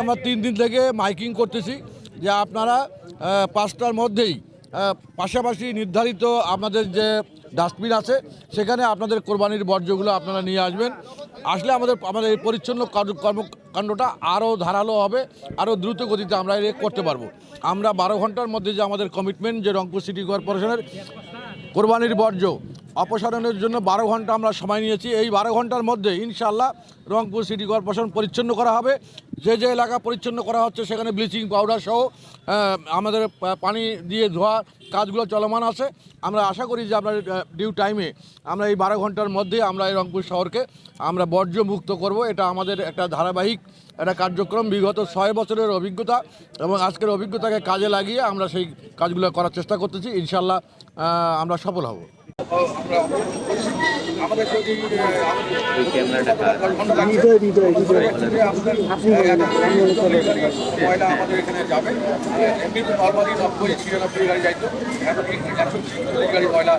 আমরা তিন দিন থেকে মাইকিং করতেছি যে আপনারা পাঁচটার মধ্যেই পাশাপাশি নির্ধারিত আমাদের যে ডাস্টবিন আছে, সেখানে আপনাদের কোরবানির বর্জ্যগুলো আপনারা নিয়ে আসবেন। আসলে আমাদের আমাদের এই পরিচ্ছন্ন কর্মকাণ্ডটা আরও ধারালো হবে, আরও দ্রুত গতিতে আমরা এ করতে পারব। আমরা বারো ঘণ্টার মধ্যে যে আমাদের কমিটমেন্ট যে রংপুর সিটি কর্পোরেশনের কোরবানির বর্জ্য অপসারণের জন্য বারো ঘণ্টা আমরা সময় নিয়েছি। এই বারো ঘণ্টার মধ্যে ইনশাল্লাহ রংপুর সিটি কর্পোরেশন পরিচ্ছন্ন করা হবে। যে যে এলাকা পরিচ্ছন্ন করা হচ্ছে সেখানে ব্লিচিং পাউডার সহ আমাদের পানি দিয়ে ধোয়া কাজগুলো চলমান আছে। আমরা আশা করি যে আমরা ডিউ টাইমে আমরা এই বারো ঘণ্টার মধ্যে আমরা এই রংপুর শহরকে আমরা বর্জ্য মুক্ত করব। এটা আমাদের একটা ধারাবাহিক একটা কার্যক্রম। বিগত ছয় বছরের অভিজ্ঞতা এবং আজকের অভিজ্ঞতাকে কাজে লাগিয়ে আমরা সেই কাজগুলো করার চেষ্টা করতেছি। ইনশাল্লাহ আমরা সফল হব। আমাদের এখানে যাবে এমনি নর্মালি নব্বই ছিয়ানব্বই গাড়ি যাইতো এখন একশো গাড়ি ময়লা